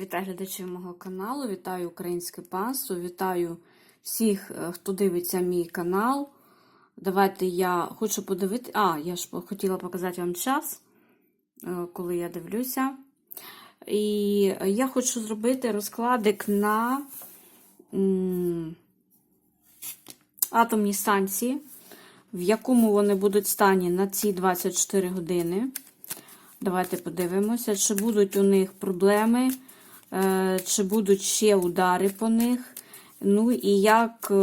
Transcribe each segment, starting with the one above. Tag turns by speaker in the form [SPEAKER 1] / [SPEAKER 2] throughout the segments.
[SPEAKER 1] Вітаю глядачів мого каналу, вітаю українське панство, вітаю всіх, е, хто дивиться мій канал. Давайте я хочу подивити. А, я ж хотіла показати вам час, е, коли я дивлюся. І я хочу зробити розкладик на атомні станції, в якому вони будуть стані на ці 24 години. Давайте подивимося, чи будуть у них проблеми, чи будуть ще удари по них. Ну і як е,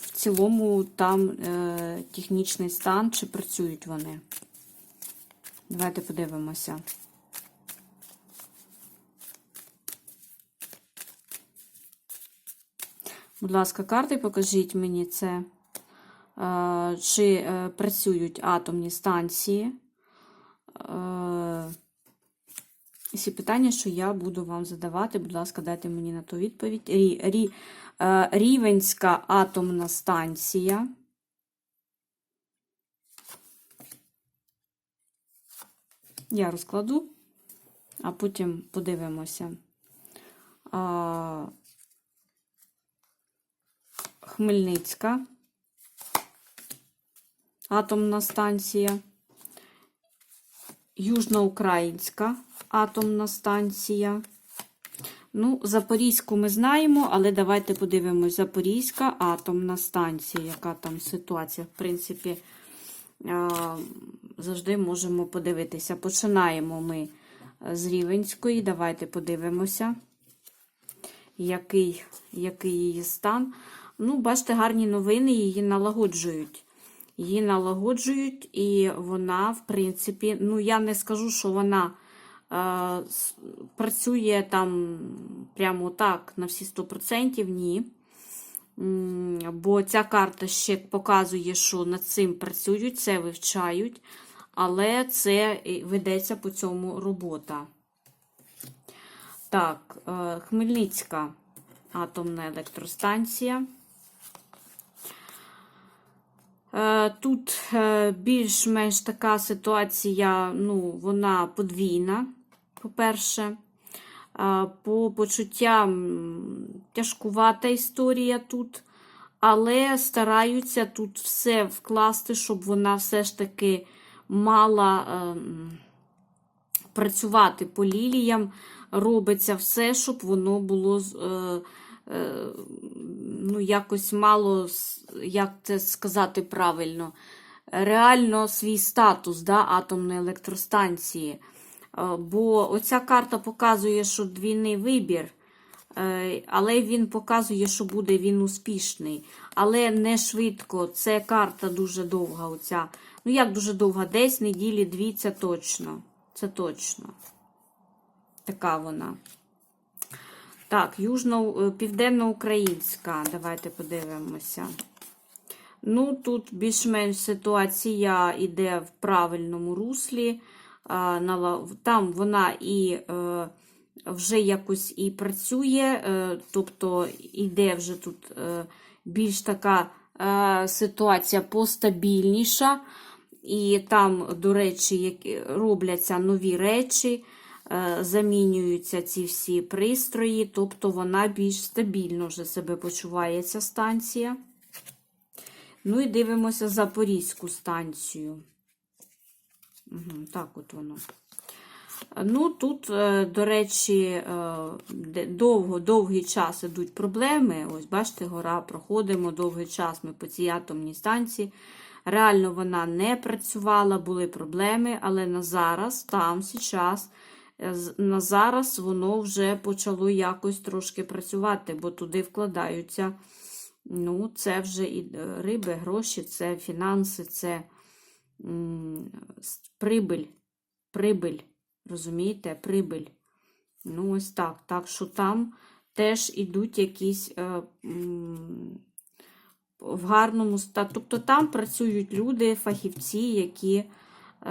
[SPEAKER 1] в цілому там е, технічний стан, чи працюють вони. Давайте подивимося. Будь ласка, карти покажіть мені це, е, чи е, працюють атомні станції. Всі питання, що я буду вам задавати, будь ласка, дайте мені на то відповідь. Рі, рі, е, Рівенська атомна станція. Я розкладу, а потім подивимося. А, Хмельницька атомна станція. Южноукраїнська атомна станція. Ну, Запорізьку ми знаємо, але давайте подивимось. Запорізька атомна станція, яка там ситуація, в принципі, завжди можемо подивитися. Починаємо ми з Рівенської. Давайте подивимося, який, який її стан. Ну, бачите, гарні новини її налагоджують її налагоджують, і вона, в принципі, ну, я не скажу, що вона е, працює там прямо так на всі 100%, ні. Бо ця карта ще показує, що над цим працюють, це вивчають, але це ведеться по цьому робота. Так, е, Хмельницька атомна електростанція. Е, тут е, більш-менш така ситуація, ну, вона подвійна, по-перше. Е, по почуттям тяжкувата історія тут, але стараються тут все вкласти, щоб вона все ж таки мала працювати по ліліям. Робиться все, щоб воно було ну, якось мало, як це сказати правильно, реально свій статус да, атомної електростанції. Е, бо оця карта показує, що двійний вибір, е, але він показує, що буде він успішний. Але не швидко. Це карта дуже довга. оця. Ну, як дуже довга? Десь неділі дві, це точно. Це точно. Така вона. Так, южно, е, південноукраїнська. Давайте подивимося. Ну, тут більш-менш ситуація йде в правильному руслі. Там вона і е, вже якось і працює, е, тобто йде вже тут більш така ситуація постабільніша. І там, до речі, робляться нові речі. Е, замінюються ці всі пристрої, тобто вона більш стабільно вже себе почуває станція. Ну і дивимося Запорізьку станцію. Угу, Так от воно. Ну, тут, е, до речі, е, довго, довгий час ідуть проблеми. Ось, бачите, гора, проходимо довгий час ми по цій атомній станції. Реально вона не працювала, були проблеми, але на зараз, там, зараз, на зараз воно вже почало якось трошки працювати, бо туди вкладаються. Ну, це вже і е, риби, гроші, це фінанси, це прибиль. Прибиль. Розумієте, прибиль. Ну, ось так. Так що там теж ідуть якісь е, в гарному стані. Тобто там працюють люди, фахівці, які Е,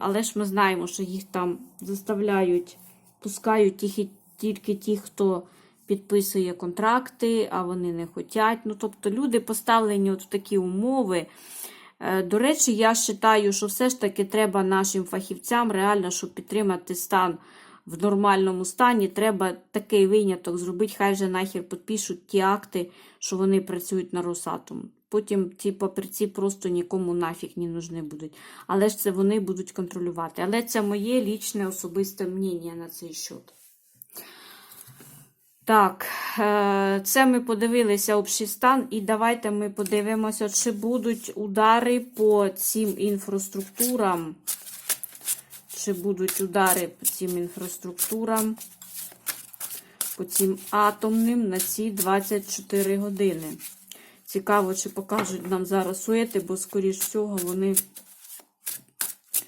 [SPEAKER 1] але ж ми знаємо, що їх там заставляють, пускають тільки, тільки ті, хто підписує контракти, а вони не хочуть. Ну, тобто люди поставлені от в такі умови. Е, до речі, я вважаю, що все ж таки треба нашим фахівцям реально, щоб підтримати стан в нормальному стані. Треба такий виняток зробити, хай же нахер підпишуть ті акти, що вони працюють на Росатом. Потім ті папірці просто нікому нафіг не нужні будуть. Але ж це вони будуть контролювати. Але це моє лічне особисте мнення на цей счет. Так, е, це ми подивилися общий стан, і давайте ми подивимося, чи будуть удари по цим інфраструктурам. Чи будуть удари по цим інфраструктурам, по цим атомним на ці 24 години. Цікаво, чи покажуть нам зараз суети, бо, скоріш всього, вони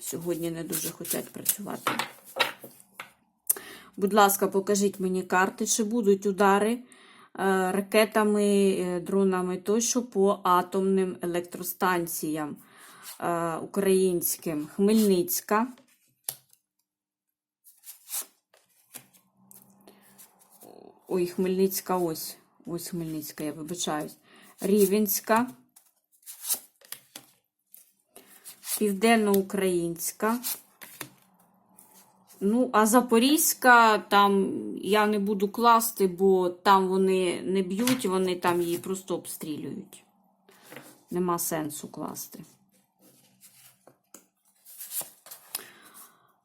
[SPEAKER 1] сьогодні не дуже хочуть працювати. Будь ласка, покажіть мені карти, чи будуть удари е, ракетами, е, дронами тощо по атомним електростанціям е, українським. Хмельницька. Ой, Хмельницька ось. Ось Хмельницька, я вибачаюсь. Рівенська. Південноукраїнська. Ну, а Запорізька, там я не буду класти, бо там вони не б'ють, вони там її просто обстрілюють. Нема сенсу класти.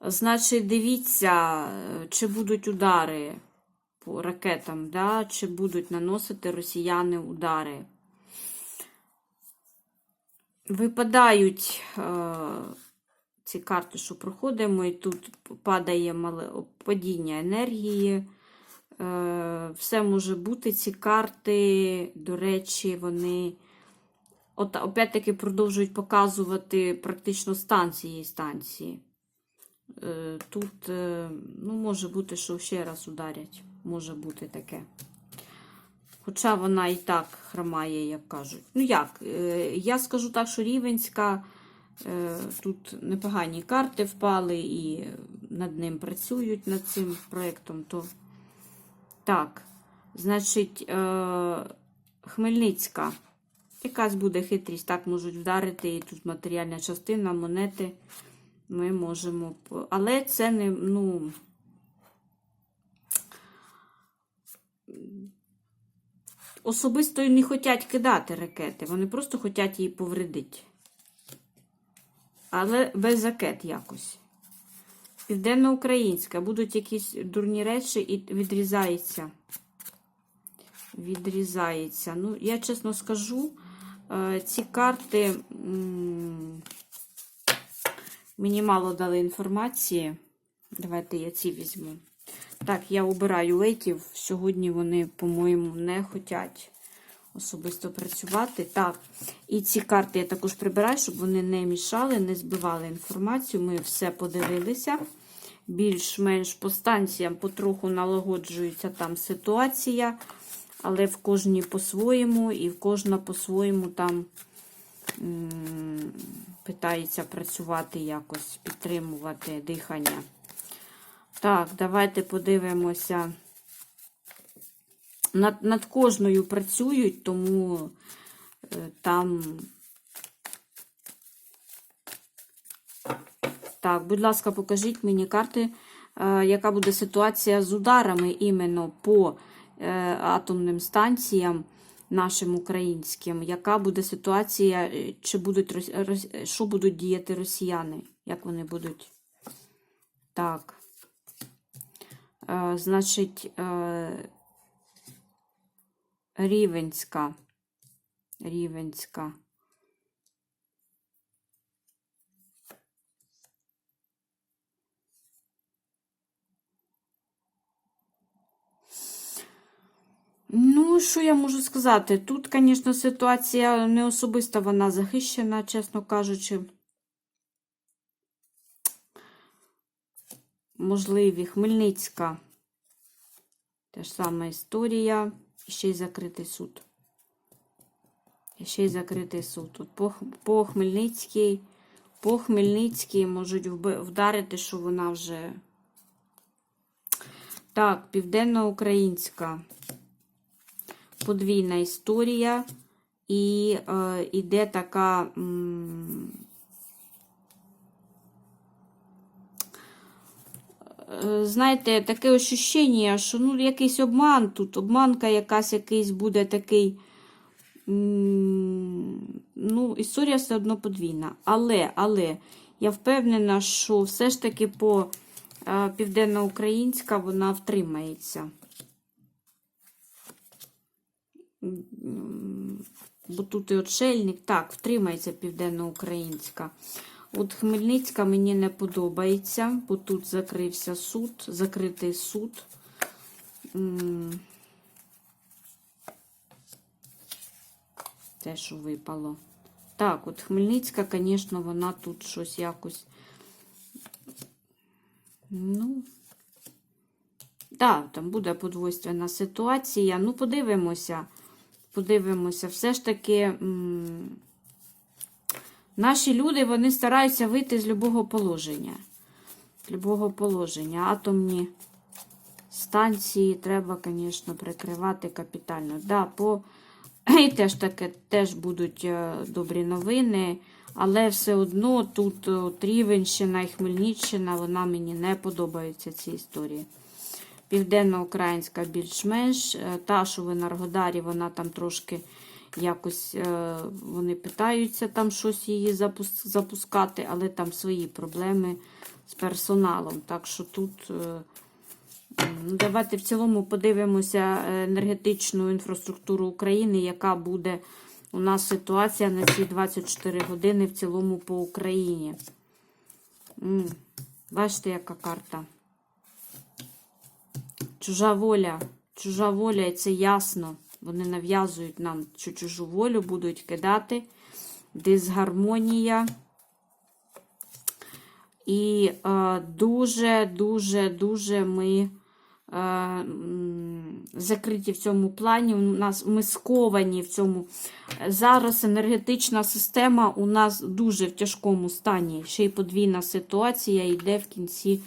[SPEAKER 1] Значить, дивіться, чи будуть удари по ракетам, да? чи будуть наносити росіяни удари. Випадають е, ці карти, що проходимо, і тут падає мале падіння енергії. Е, все може бути. Ці карти, до речі, вони от, опять-таки продовжують показувати практично станції. Е, тут, е, ну, може бути, що ще раз ударять. Може бути таке. Хоча вона і так хромає, як кажуть. Ну як, я скажу так, що Рівенська. Е, Тут непогані карти впали і над ним працюють над цим проєктом. То так, значить, е, Хмельницька. Якась буде хитрість, так можуть вдарити. І тут матеріальна частина, монети. Ми можемо. Але це не, ну. Особисто не хочуть кидати ракети, вони просто хочуть її повредити але без ракет якось. Південноукраїнська. Будуть якісь дурні речі і відрізається. Відрізається. Ну, я чесно скажу, е, ці карти мені мало дали інформації. Давайте я ці візьму. Так, я обираю лейтів. Сьогодні вони, по-моєму, не хочуть особисто працювати. Так, і ці карти я також прибираю, щоб вони не мішали, не збивали інформацію. Ми все подивилися. Більш-менш по станціям потроху налагоджується там ситуація, але в кожній по-своєму, і в кожна по-своєму там питається працювати якось, підтримувати дихання. Так, давайте подивимося над над кожною працюють, тому е, там. Так, будь ласка, покажіть мені карти, е, яка буде ситуація з ударами іменно по е, атомним станціям нашим українським. Яка буде ситуація, чи будуть що будуть діяти росіяни? Як вони будуть? Так. Значить, Рівенська. Рівенська. Ну, що я можу сказати? Тут, звісно, ситуація не особиста, вона захищена, чесно кажучи. Можливі Хмельницька. Та ж сама історія. Ще й закритий суд. Ще й закритий суд. Тут по, по Хмельницькій, по Хмельницькій можуть вдарити, що вона вже. Так, південноукраїнська. Подвійна історія. І е, іде така. М знаєте, таке ощущення, що ну, якийсь обман тут, обманка якась якийсь буде такий. Ну, історія все одно подвійна. Але, але я впевнена, що все ж таки по е, південноукраїнська вона втримається. Бо тут і отшельник, так, втримається південноукраїнська. От Хмельницька мені не подобається, бо тут закрився суд, закритий суд. Те, що випало. Так, от Хмельницька, звісно, вона тут щось якось. Ну, так, там буде подвойственна ситуація. Ну, подивимося. Подивимося. Все ж таки, м, наші люди вони стараються вийти з любого положення. З любого положення. Атомні станції треба, звісно, прикривати капітально. Да, по... І теж таке теж будуть е, добрі новини, але все одно тут от, Рівенщина і Хмельниччина, вона мені не подобається ці історії. Південноукраїнська більш-менш. Е, Та, що в Енергодарі, вона там трошки якось е, вони питаються там щось її запускати, але там свої проблеми з персоналом. Так що тут. е, Давайте в цілому подивимося е, енергетичну інфраструктуру України, яка буде у нас ситуація на ці 24 години в цілому по Україні. Бачите, яка карта? Чужа воля. Чужа воля, і це ясно. Вони нав'язують нам, що чужу волю будуть кидати. Дисгармонія. І е, дуже, дуже, дуже ми е, закриті в цьому плані. У нас ми сковані в цьому. Зараз енергетична система у нас дуже в тяжкому стані. Ще й подвійна ситуація йде в кінці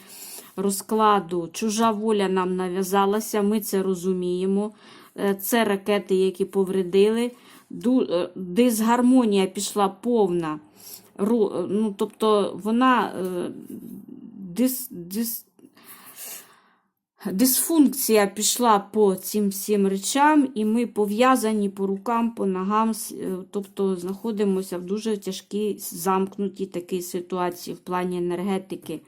[SPEAKER 1] розкладу. Чужа воля нам нав'язалася, ми це розуміємо. Е, Це ракети, які повредили. Е, Дисгармонія пішла повна. Е, Ну, тобто вона дис, дис, дисфункція пішла по цим всім речам, і ми пов'язані по рукам, по ногам, тобто знаходимося в дуже тяжкій, замкнутій такій ситуації в плані енергетики.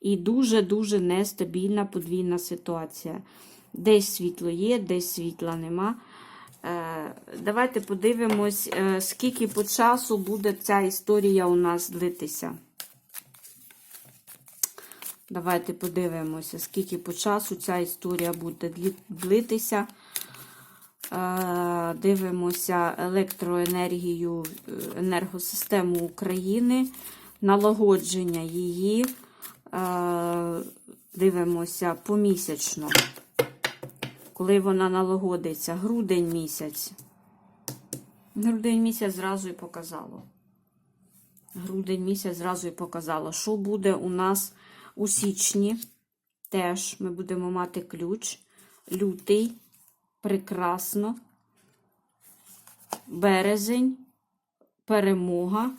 [SPEAKER 1] І дуже-дуже нестабільна подвійна ситуація. Десь світло є, десь світла нема. Е, Давайте подивимось, е, скільки по часу буде ця історія у нас длитися. Давайте подивимося, скільки по часу ця історія буде длитися. Е, Дивимося електроенергію, енергосистему України, налагодження її. Дивимося помісячно коли вона налагодиться. Грудень місяць. Грудень місяць зразу і показало. Грудень місяць зразу і показало, що буде у нас у січні. Теж ми будемо мати ключ. Лютий. Прекрасно. Березень. Перемога.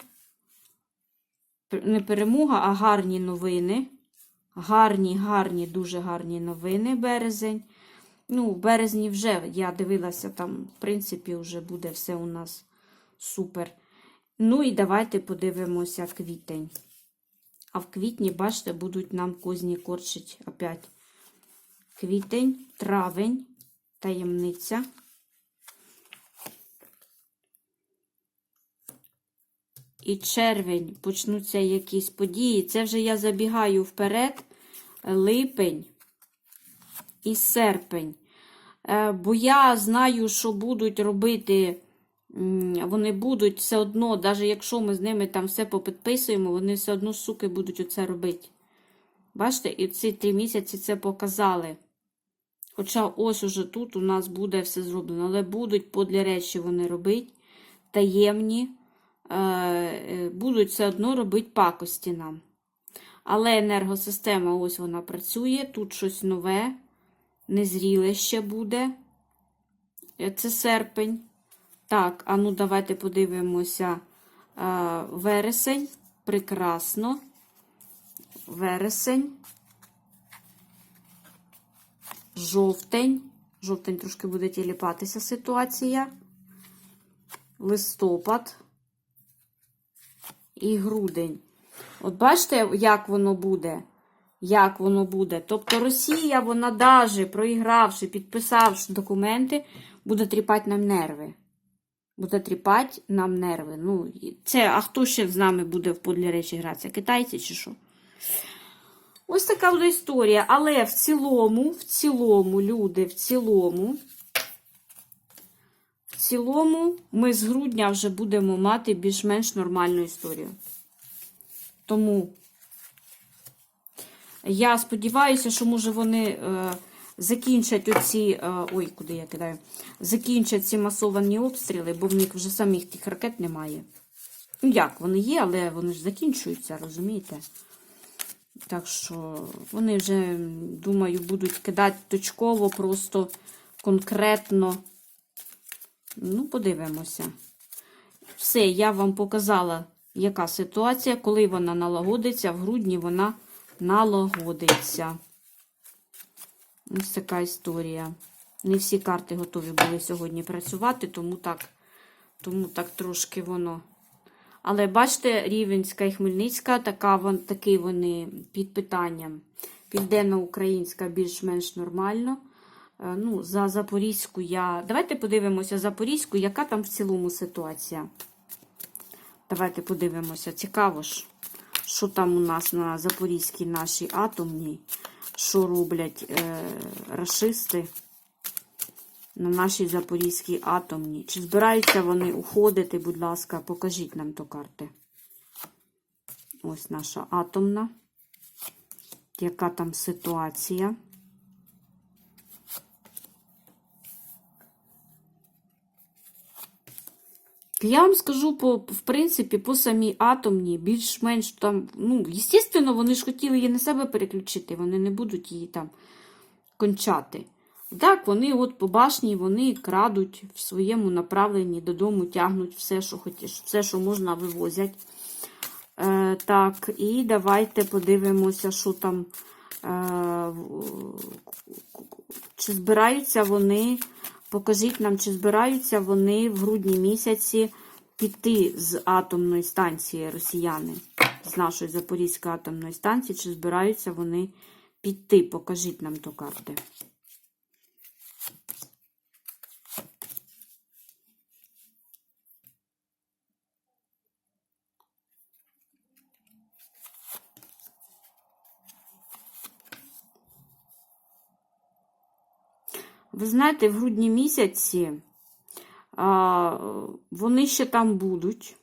[SPEAKER 1] Не перемога, а гарні новини. Гарні, гарні, дуже гарні новини березень. Ну, в березні вже я дивилася, там, в принципі, вже буде все у нас супер. Ну і давайте подивимося квітень. А в квітні, бачите, будуть нам козні корчить опять. Квітень, травень, таємниця. І червень почнуться якісь події. Це вже я забігаю вперед. Липень і серпень. Е, Бо я знаю, що будуть робити, вони будуть все одно, навіть якщо ми з ними там все попідписуємо, вони все одно, суки, будуть оце робити. Бачите, і ці три місяці це показали. Хоча ось уже тут у нас буде все зроблено, але будуть подлі речі вони робити, таємні, е, е, будуть все одно робити пакості нам. Але енергосистема, ось вона працює, тут щось нове незріле ще буде. Е, Це серпень. Так, а ну давайте подивимося. Е, Вересень. Прекрасно. Вересень. жовтень. Жовтень трошки буде тіліпатися ситуація. Листопад і грудень. От бачите, як воно буде? Як воно буде? Тобто Росія, вона даже проігравши, підписавши документи, буде тріпати нам нерви. Буде тріпати нам нерви. Ну, це, а хто ще з нами буде в подлі речі гратися? Китайці чи що? Ось така буде історія. Але в цілому, в цілому, люди, в цілому, в цілому, ми з грудня вже будемо мати більш-менш нормальну історію. Тому я сподіваюся, що, може, вони е, закінчать оці. Е, ой, куди я кидаю? Закінчать ці масовані обстріли, бо в них вже самих тих ракет немає. Ну, як, вони є, але вони ж закінчуються, розумієте? Так що вони вже, думаю, будуть кидати точково, просто конкретно. Ну, подивимося. Все, я вам показала, яка ситуація. Коли вона налагодиться, в грудні вона налагодиться. Ось така історія. Не всі карти готові були сьогодні працювати, тому так, тому так трошки воно. Але бачите, Рівенська і Хмельницька, така, вон, такі вони під питанням. Південно-українська більш-менш нормально. Е, Ну, за Запорізьку я. Давайте подивимося Запорізьку, яка там в цілому ситуація. Давайте подивимося. Цікаво ж, що там у нас на Запорізькій нашій атомній, що роблять е, рашисти на нашій Запорізькій атомній. Чи збираються вони уходити, будь ласка, покажіть нам то карти. Ось наша атомна. Яка там ситуація? Я вам скажу, по, в принципі, по самій атомній, більш-менш там, ну, звісно, вони ж хотіли її на себе переключити, вони не будуть її там кончати. Так, вони от по башні, вони крадуть в своєму направленні додому, тягнуть все, що хотіш, все, що можна, вивозять. Е, Так, і давайте подивимося, що там. Е, чи збираються вони, покажіть нам, чи збираються вони в грудні місяці піти з атомної станції росіяни, з нашої Запорізької атомної станції, чи збираються вони піти? Покажіть нам ту карти. Ви знаєте, в грудні місяці а, вони ще там будуть.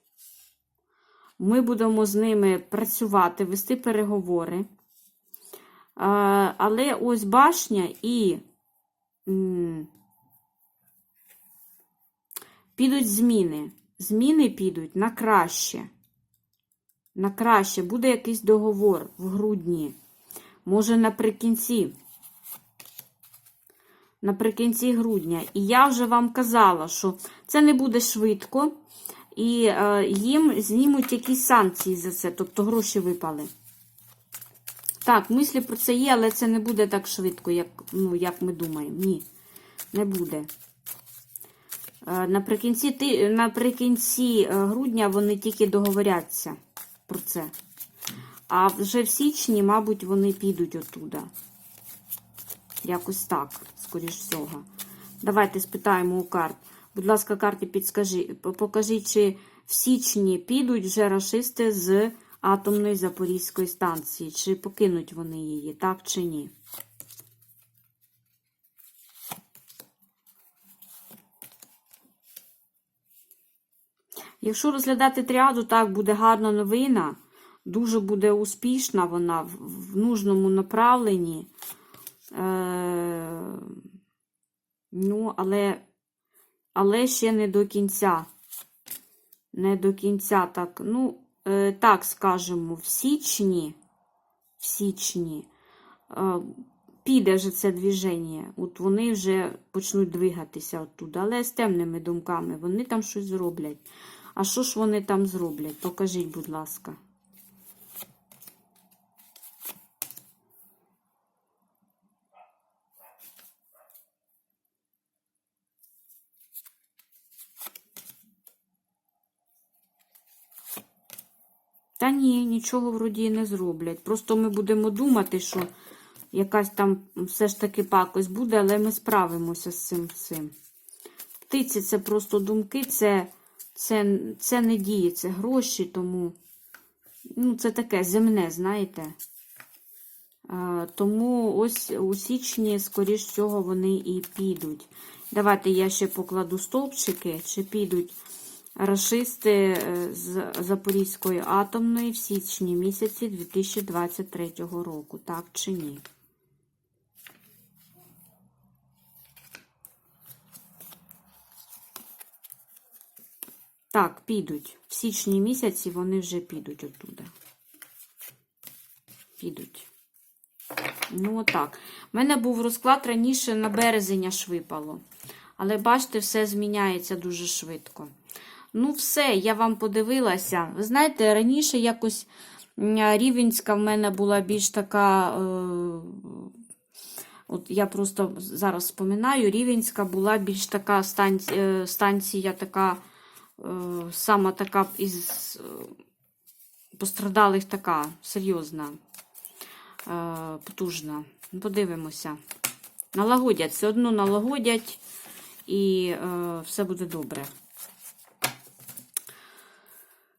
[SPEAKER 1] Ми будемо з ними працювати, вести переговори. А, але ось башня і м, підуть зміни. Зміни підуть на краще. На краще буде якийсь договор в грудні. Може, наприкінці наприкінці грудня. І я вже вам казала, що це не буде швидко, і е, їм знімуть якісь санкції за це, тобто гроші випали. Так, мислі про це є, але це не буде так швидко, як, ну, як ми думаємо. Ні, не буде. Е, наприкінці, ти, наприкінці е, грудня вони тільки договоряться про це. А вже в січні, мабуть, вони підуть оттуда. Якось так, скоріш всього. Давайте спитаємо у карт. Будь ласка, карти підскажи, покажіть, чи в січні підуть вже рашисти з атомної Запорізької станції, чи покинуть вони її, так чи ні? Якщо розглядати тріаду, так, буде гарна новина, дуже буде успішна вона в нужному направленні. Е, ну, але, але ще не до кінця. Не до кінця, так, ну, е, так скажемо, в січні, в січні е, піде вже це движення. От вони вже почнуть двигатися оттуда, але з темними думками. Вони там щось зроблять. А що ж вони там зроблять? Покажіть, будь ласка. Та ні, нічого вроді не зроблять. Просто ми будемо думати, що якась там все ж таки пакость буде, але ми справимося з цим всім. Птиці це просто думки, це, це, це не діє, це гроші, тому ну, це таке земне, знаєте. А, тому ось у січні, скоріш всього, вони і підуть. Давайте я ще покладу стовпчики, чи підуть рашисти е, з Запорізької атомної в січні місяці 2023 року. Так чи ні? Так, підуть. В січні місяці вони вже підуть оттуда. Підуть. Ну, отак. У мене був розклад раніше на березень аж випало. Але бачите, все зміняється дуже швидко. Ну, все, я вам подивилася. Ви знаєте, раніше якось Рівенська в мене була більш така. Е, от я просто зараз вспоминаю, Рівенська була більш така станція, станція така, е, сама така із е, пострадалих така серйозна, е, потужна. Подивимося. Налагодять, все одно налагодять, і е, все буде добре.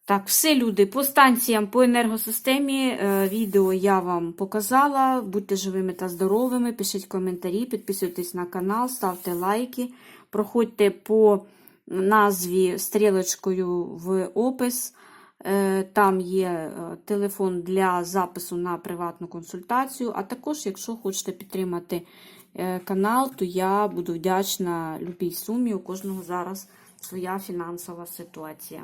[SPEAKER 1] Так, все, люди, по станціям, по енергосистемі е, відео я вам показала. Будьте живими та здоровими, пишіть коментарі, підписуйтесь на канал, ставте лайки, проходьте по назві стрілочкою в опис. Е, Там є е, телефон для запису на приватну консультацію. А також, якщо хочете підтримати канал, то я буду вдячна любій сумі. У кожного зараз своя фінансова ситуація.